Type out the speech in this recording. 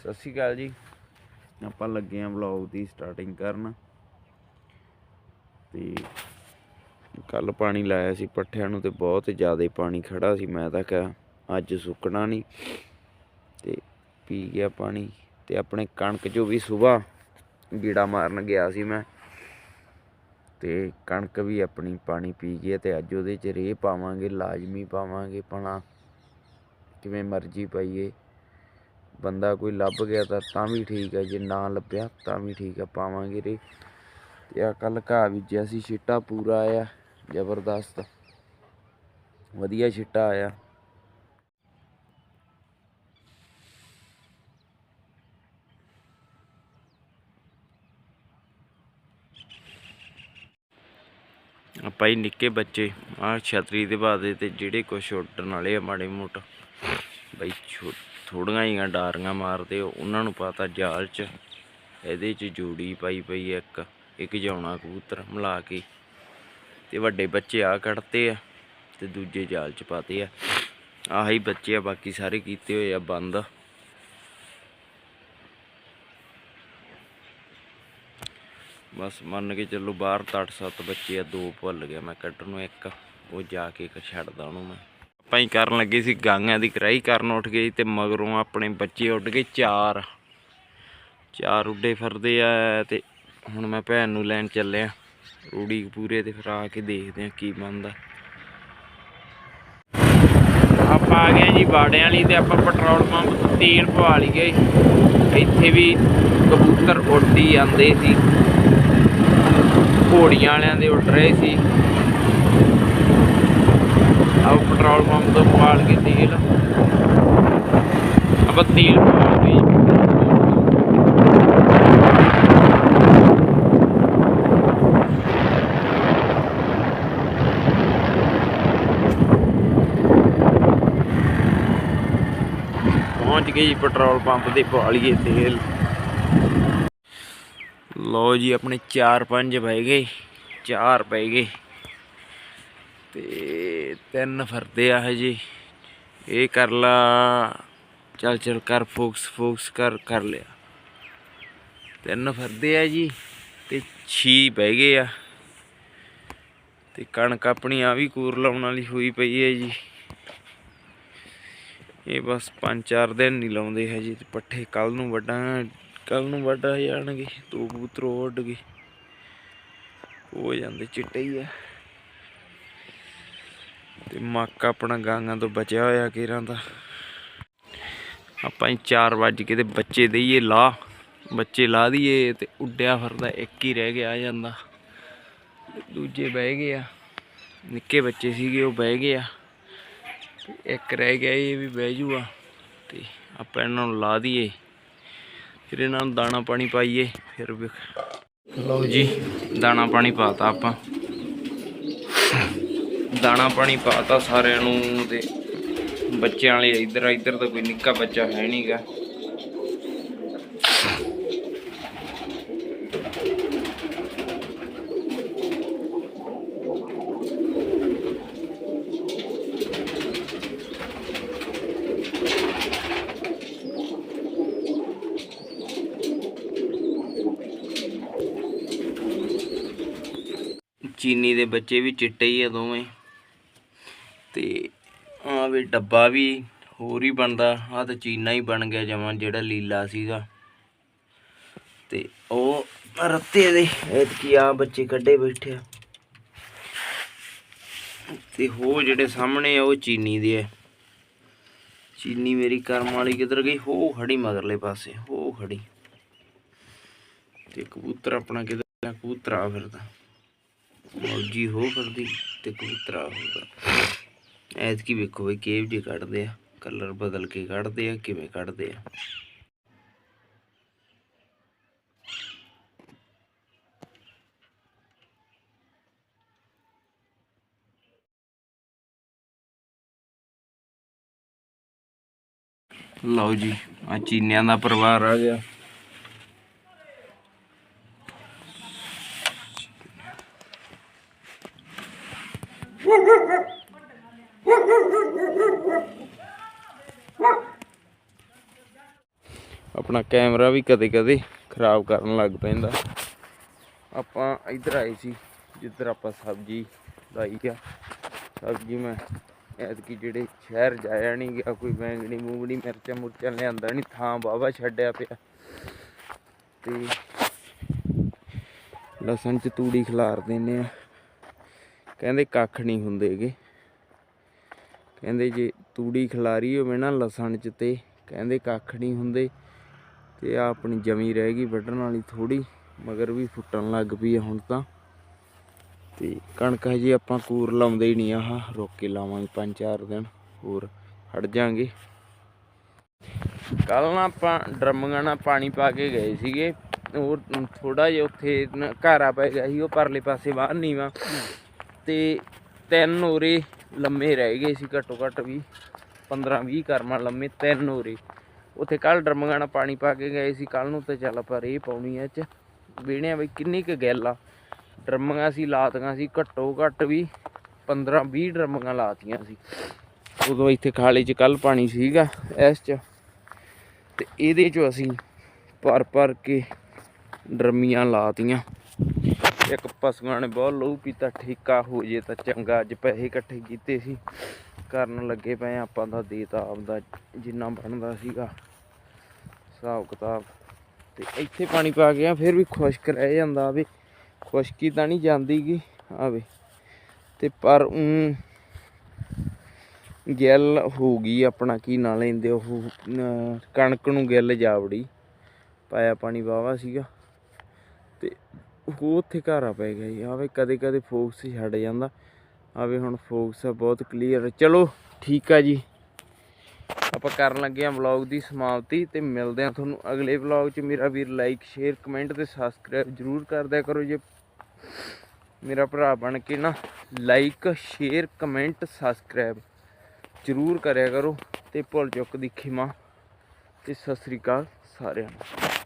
ਸਤਿ ਸ਼੍ਰੀ ਅਕਾਲ ਜੀ। ਆਪਾਂ ਲੱਗੇ ਆਂ ਵਲੌਗ ਦੀ ਸਟਾਰਟਿੰਗ ਕਰਨ। ਤੇ ਕੱਲ ਪਾਣੀ ਲਾਇਆ ਸੀ, ਪੱਠਿਆਂ ਨੂੰ ਤੇ ਬਹੁਤ ਜ਼ਿਆਦਾ ਪਾਣੀ ਖੜਾ ਸੀ, ਮੈਂ ਤਾਂ ਕਿਹਾ ਅੱਜ ਸੁੱਕਣਾ ਨਹੀਂ। ਤੇ ਪੀ ਗਿਆ ਪਾਣੀ ਤੇ ਆਪਣੇ ਕਣਕ ਚੋਂ ਵੀ ਸਵੇਰ ਗੀੜਾ ਮਾਰਨ ਗਿਆ ਸੀ ਮੈਂ। ਤੇ ਕਣਕ ਵੀ ਆਪਣੀ ਪਾਣੀ ਪੀ ਗਈ ਹੈ ਤੇ ਅੱਜ ਉਹਦੇ ਚ ਰੇਹ ਪਾਵਾਂਗੇ, ਲਾਜ਼ਮੀ ਪਾਵਾਂਗੇ ਪਣਾ ਕਿਵੇਂ ਮਰਜ਼ੀ ਪਾਈਏ। ਬੰਦਾ ਕੋਈ ਲੱਭ ਗਿਆ ਤਾਂ ਤਾਂ ਵੀ ਠੀਕ ਹੈ ਜੇ ਨਾ ਲੱਭਿਆ ਤਾਂ ਵੀ ਠੀਕ ਹੈ ਪਾਵਾਂਗੇ ਰੇ। ਤੇ ਆ ਕੱਲ ਘਾਹ ਬੀਜਿਆ ਸੀ, ਛਿੱਟਾ ਪੂਰਾ ਆਇਆ, ਜ਼ਬਰਦਸਤ। ਵਧੀਆ ਛਿੱਟਾ ਆਇਆ। ਆਪਾਂ ਹੀ ਨਿੱਕੇ ਬੱਚੇ ਆ ਛਤਰੀ ਦੇ ਬਾਦੇ ਤੇ ਜਿਹੜੇ ਕੁਛ ਉੱਡਣ ਵਾਲੇ ਆ ਮਾੜੇ ਮੋਟਾ। ਬਈ ਛੋ- ਥੋੜੀਆਂ ਹੀ ਡਾਰੀਆਂ ਮਾਰਦੇ ਉਹਨਾਂ ਨੂੰ ਪਤਾ ਜਾਲ 'ਚ। ਇਹਦੇ 'ਚ ਜੋੜੀ ਪਾਈ ਪਈ ਇੱਕ ਇੱਕ ਜਾਉਣਾ ਕਬੂਤਰ ਮਿਲਾ ਕੇ। ਤੇ ਵੱਡੇ ਬੱਚੇ ਆ ਕੱਢਤੇ ਆ ਤੇ ਦੂਜੇ ਜਾਲ 'ਚ ਪਾਤੇ ਆ। ਆਹੀ ਬੱਚੇ ਆ, ਬਾਕੀ ਸਾਰੇ ਕੀਤੇ ਹੋਏ ਆ ਬੰਦ। ਬਸ ਮੰਨ ਕੇ ਚੱਲੋ ਬਾਹਰ ਤੱਟ ਸੱਤ ਬੱਚੇ ਆ, ਦੋ ਭੁੱਲ ਗਿਆ ਮੈਂ ਕੱਢਣ ਨੂੰ ਇੱਕ, ਉਹ ਜਾ ਕੇ ਇੱਕ ਛੱਡਦਾ ਉਹਨੂੰ ਮੈਂ। ਆਪਾਂ ਹੀ ਕਰਨ ਲੱਗੇ ਸੀ, ਗਾਂਗਾਂ ਦੀ ਕਰਾਈ ਕਰਨ ਉੱਠ ਗਏ ਤੇ ਮਗਰੋਂ ਆਪਣੇ ਬੱਚੇ ਉੱਡ ਗਏ ਚਾਰ। ਚਾਰ ਉੱਡੇ ਫਿਰਦੇ ਆ ਤੇ ਹੁਣ ਮੈਂ ਭੈਣ ਨੂੰ ਲੈਣ ਚੱਲਿਆ। ਰੂੜੀ ਪੂਰੇ ਤੇ ਫਿਰ ਆ ਕੇ ਦੇਖਦੇ ਆ ਕੀ ਬਣਦਾ। ਆਪਾਂ ਆ ਗਏ ਜੀ ਬਾੜਿਆਂ ਵਾਲੀ ਤੇ ਆਪਾਂ ਪੈਟਰੋਲ ਪੰਪ ਤੋਂ ਤੇਲ ਪਵਾ ਲਈ ਗਏ। ਇੱਥੇ ਵੀ ਕਬੂਤਰ ਉੱਡੀ ਜਾਂਦੇ ਸੀ। ਘੋੜੀਆਂ ਵਾਲਿਆਂ ਦੇ ਉੱਡ ਰਹੇ ਸੀ। ਆਓ ਪੈਟਰੋਲ ਪੰਪ ਤੋਂ ਪਾਲ ਕੇ ਤੇਲ ਆਪਾਂ ਤੇਲ ਪਵਾਉਂਦੇ ਪਹੁੰਚ ਗਏ ਜੀ ਪੈਟਰੋਲ ਪੰਪ ਤੇ ਪਵਾ ਤੇਲ। ਲੋ ਜੀ, ਆਪਣੇ 4-5 ਬਹਿ ਗਏ। 4 ਪੈ ਗਏ। ਤੇ ਤਿੰਨ ਫਰਦੇ ਆ ਹਜੇ ਇਹ ਕਰ ਲਾ। ਚੱਲ, ਚਲ ਕਰ ਫੋਕਸ ਫੋਕਸ ਕਰ ਕਰ ਲਿਆ। ਤਿੰਨ ਫਰਦੇ ਆ ਜੀ ਤੇ 6 ਬਹਿ ਗਏ ਆ। ਤੇ ਕਣਕ ਆਪਣੀ ਆ ਵੀ ਕੂਰ ਲਾਉਣ ਵਾਲੀ ਹੋਈ ਪਈ ਹੈ ਜੀ। ਇਹ ਬਸ 5-4 ਦਿਨ ਨਹੀਂ ਲਾਉਂਦੇ ਹਜੇ ਤੇ ਪੱਠੇ ਕੱਲ ਨੂੰ ਵੱਡਾ ਕੱਲ ਨੂੰ ਵੱਡਾ ਜਾਣਗੇ, ਦੋ ਕਬੂਤਰ ਉੱਡ ਗਏ। ਹੋ ਜਾਂਦੇ ਚਿੱਟੇ ਹੀ ਆ। ਤੇ ਮੱਕ ਆਪਣਾ ਗਾਂਗਾਂ ਤੋਂ ਬਚਿਆ ਹੋਇਆ ਕੇਰਾਂ ਦਾ। ਆਪਾਂ ਹੀ 4 ਵਜੇ ਕੇ ਤੇ ਬੱਚੇ ਦਈਏ ਲਾ ਬੱਚੇ ਲਾ ਦਈਏ ਤੇ ਉੱਡਿਆ ਫਿਰਦਾ ਇੱਕ ਹੀ ਰਹਿ ਗਿਆ ਆ ਜਾਂਦਾ। ਦੂਜੇ ਬਹਿ ਗਏ ਆ। ਨਿੱਕੇ ਬੱਚੇ ਸੀਗੇ ਉਹ ਬਹਿ ਗਏ ਆ। ਇੱਕ ਰਹਿ ਗਿਆ ਇਹ ਵੀ ਬਹਿ ਜੂਗਾ। ਤੇ ਆਪਾਂ ਇਹਨਾਂ ਨੂੰ ਲਾ ਦਈਏ। ਫਿਰ ਇਹਨਾਂ ਨੂੰ ਦਾਣਾ ਪਾਣੀ ਪਾਈਏ ਫਿਰ ਲਓ ਜੀ। ਦਾਣਾ ਪਾਣੀ ਪਾਤਾ ਆਪਾਂ। ਦਾਣਾ ਪਾਣੀ ਪਾਤਾ ਸਾਰਿਆਂ ਨੂੰ ਤੇ ਬੱਚਿਆਂ ਵਾਲੇ ਇੱਧਰ ਇੱਧਰ ਤਾਂ ਕੋਈ ਨਿੱਕਾ ਬੱਚਾ ਹੈ ਨਹੀਂਗਾ ਚੀਨੀ ਦੇ ਬੱਚੇ ਵੀ ਚਿੱਟੇ ਹੀ ਆ ਦੋਵੇਂ। ਤੇ ਆ ਵੀ ਡੱਬਾ ਵੀ ਹੋਰ ਹੀ ਬਣਦਾ। ਆ ਤਾਂ ਚੀਨਾ ਹੀ ਬਣ ਗਿਆ ਜਮਾਂ, ਜਿਹੜਾ ਲੀਲਾ ਸੀਗਾ। ਤੇ ਉਹ ਰੱਤੇ ਦੇ ਐਤਕੀ ਆ ਬੱਚੇ ਕੱਢੇ ਬੈਠੇ ਆ। ਤੇ ਹੋ ਜਿਹੜੇ ਸਾਹਮਣੇ ਆ, ਉਹ ਚੀਨੀ ਦੇ ਆ। ਚੀਨੀ ਮੇਰੀ ਕਰਮ ਵਾਲੀ ਕਿੱਧਰ ਗਈ? ਹੋ ਖੜੀ ਮਗਰਲੇ ਪਾਸੇ, ਹੋ ਖੜੀ। ਤੇ ਕਬੂਤਰ ਆਪਣਾ ਕਿੱਧਰ ਕਬੂਤਰ ਆ ਫਿਰਦਾ। ਮੌਜੀ ਹੋ ਫਿਰਦੀ ਤੇ ਕਬੂਤਰਾ ਫਿਰਦਾ। ਐਤਕੀ ਵੇਖੋ ਬਈ ਕਿਹੋ ਜਿਹੇ ਕੱਢਦੇ ਆ ਕਲਰ ਬਦਲ ਕੇ ਕੱਢਦੇ ਆ, ਕਿਵੇਂ ਕੱਢਦੇ ਆ। ਲਓ ਜੀ, ਆ ਚੀਨਿਆਂ ਦਾ ਪਰਿਵਾਰ ਆ ਗਿਆ। ਆਪਣਾ ਕੈਮਰਾ ਵੀ ਕਦੇ ਕਦੇ ਖਰਾਬ ਕਰਨ ਲੱਗ ਪੈਂਦਾ। ਆਪਾਂ ਇੱਧਰ ਆਏ ਸੀ, ਜਿੱਧਰ ਆਪਾਂ ਸਬਜ਼ੀ ਲਾਈ ਆ। ਸਬਜ਼ੀ ਮੈਂ ਐਤਕੀ ਜਿਹੜੇ ਸ਼ਹਿਰ ਜਾਇਆ ਨਹੀਂ ਗਿਆ, ਕੋਈ ਬੈਂਗਣੀ ਮੂੰਗਣੀ ਮਿਰਚਾਂ ਮੁਰਚਾਂ ਲਿਆਂਦਾ ਨਹੀਂ ਥਾਂ ਵਾਹਵਾ ਛੱਡਿਆ ਪਿਆ। ਤੇ ਲਸਣ ਚ ਤੂੜੀ ਖਿਲਾਰ ਦਿੰਨੇ ਆ। ਕਹਿੰਦੇ ਕੱਖ ਨਹੀਂ ਹੁੰਦੇਗੇ ਕਹਿੰਦੇ ਜੇ ਤੂੜੀ ਖਿਲਾਰੀ ਹੋਵੇ ਨਾ ਲਸਣ ਚ ਤੇ, ਕਹਿੰਦੇ ਕੱਖ ਨਹੀਂ ਹੁੰਦੇ। ਤੇ ਆ ਆਪਣੀ ਜਮੀ ਰਹਿ ਗਈ ਵੱਢਣ ਵਾਲੀ ਥੋੜੀ ਮਗਰ ਵੀ ਫੁੱਟਣ ਲੱਗ ਪਈ ਆ ਹੁਣ ਤਾਂ। ਤੇ ਕਣਕ ਹਜੇ ਆਪਾਂ ਕੂਰ ਲਾਉਂਦੇ ਹੀ ਨਹੀਂ, ਆਹ ਰੋਕ ਕੇ ਲਾਵਾਂਗੇ ਪੰਜ ਚਾਰ ਦਿਨ, ਹੋਰ ਹਟ ਜਾਾਂਗੇ। ਕੱਲ ਨਾ ਆਪਾਂ ਡਰਮੀਆਂ ਨਾਲ ਪਾਣੀ ਪਾ ਕੇ ਗਏ ਸੀਗੇ ਉਹ ਥੋੜਾ ਜਿਹਾ ਉੱਥੇ ਘਾਰਾ ਪੈ ਗਿਆ ਸੀ, ਉਹ ਪਰਲੇ ਪਾਸੇ ਬਾਹਰ ਨੀਵਾ ਤੇ ਤਿੰਨ ਹੋਰੇ ਲੰਮੇ ਰਹਿ ਗਏ ਸੀ, ਘੱਟੋ ਘੱਟ ਵੀ 15 20 ਕਰਮਾਂ ਲੰਮੇ ਤਿੰਨ ਹੋਰੇ ਉੱਥੇ ਕੱਲ ਡਰਮੀਆਂ ਨਾਲ ਪਾਣੀ ਪਾ ਕੇ ਗਏ ਸੀ ਕੱਲ ਨੂੰ ਤੇ ਚੱਲ ਪਰ ਇਹ ਪਾਉਣੀ ਐ ਚ। ਵੇਣਿਆ ਬਈ, ਕਿੰਨੀ ਕੁ ਗੱਲ ਆ। ਡਰਮਾਂ ਸੀ ਲਾਤੀਆਂ ਸੀ, ਘੱਟੋ ਘੱਟ ਵੀ 15 20 ਡਰਮਾਂ ਲਾਤੀਆਂ ਸੀ। ਉਦੋਂ ਇੱਥੇ ਖਾਲੇ 'ਚ ਕੱਲ ਪਾਣੀ ਸੀਗਾ ਇਸ 'ਚ। ਤੇ ਇਹਦੇ 'ਚੋਂ ਅਸੀਂ ਭਰ ਭਰ ਕੇ ਡਰਮੀਆਂ ਲਾਤੀਆਂ। ਇੱਕ ਪਸ਼ੂਆਂ ਨੇ ਬਹੁਤ ਲਹੂ ਪੀਤਾ, ਠੇਕਾ ਹੋ ਜੇ ਤਾਂ ਚੰਗਾ, ਅੱਜ ਪੈਸੇ ਇਕੱਠੇ ਕੀਤੇ ਸੀ। ਕਰਨ ਲੱਗੇ ਪਏ ਆਪਾਂ ਦਾ ਦੇਤਾ ਆਪਦਾ ਜਿੰਨਾ ਬਣਦਾ ਸੀਗਾ। ਹਿਸਾਬ ਕਿਤਾਬ। ਤੇ ਇੱਥੇ ਪਾਣੀ ਪਾ ਗਿਆ ਫਿਰ ਵੀ ਖੁਸ਼ਕ ਰਹਿ ਜਾਂਦਾ ਵੇ, ਖੁਸ਼ਕੀ ਤਾਂ ਨਹੀਂ ਜਾਂਦੀ ਗੀ ਆਵੇ ਤੇ ਪਰ ਉਂ ਗਿੱਲ ਹੋ ਗਈ ਆਪਣਾ, ਕੀ ਨਾਂ ਲੈਂਦੇ ਉਹ ਕਣਕ ਨੂੰ ਗਿੱਲ ਜਾਵੜੀ, ਪਾਇਆ ਪਾਣੀ ਵਾਵਾ ਸੀਗਾ। ਤੇ ਉਹ ਉੱਥੇ ਘਾਰਾ ਪੈ ਗਿਆ ਜੀ ਆਵੇ ਕਦੇ ਕਦੇ ਫੋਕਸ ਛੱਡ ਜਾਂਦਾ। ਆਵੇ ਹੁਣ ਫੋਕਸ ਆ, ਬਹੁਤ ਕਲੀਅਰ ਚਲੋ, ਠੀਕ ਆ ਜੀ। ਆਪਾਂ ਕਰਨ ਲੱਗੇ ਆ ਵਲੌਗ ਦੀ ਸਮਾਪਤੀ ਤੇ ਮਿਲਦੇ ਆ ਤੁਹਾਨੂੰ ਅਗਲੇ ਵਲੌਗ 'ਚ। ਮੇਰਾ ਵੀਰ ਲਾਈਕ ਸ਼ੇਅਰ ਕਮੈਂਟ ਤੇ ਸਬਸਕ੍ਰਾਈਬ ਜਰੂਰ ਕਰ ਦਿਆ ਕਰੋ ਜੇ ਮੇਰਾ ਭਰਾ ਬਣ ਕੇ ਨਾ ਲਾਈਕ ਸ਼ੇਅਰ ਕਮੈਂਟ ਸਬਸਕ੍ਰਾਈਬ ਜਰੂਰ ਕਰਿਆ ਕਰੋ ਤੇ ਭੁੱਲ ਚੁੱਕ ਦੀ ਖਿਮਾ ਤੇ ਸਤਿ ਸ੍ਰੀ ਅਕਾਲ ਸਾਰਿਆਂ ਨੂੰ।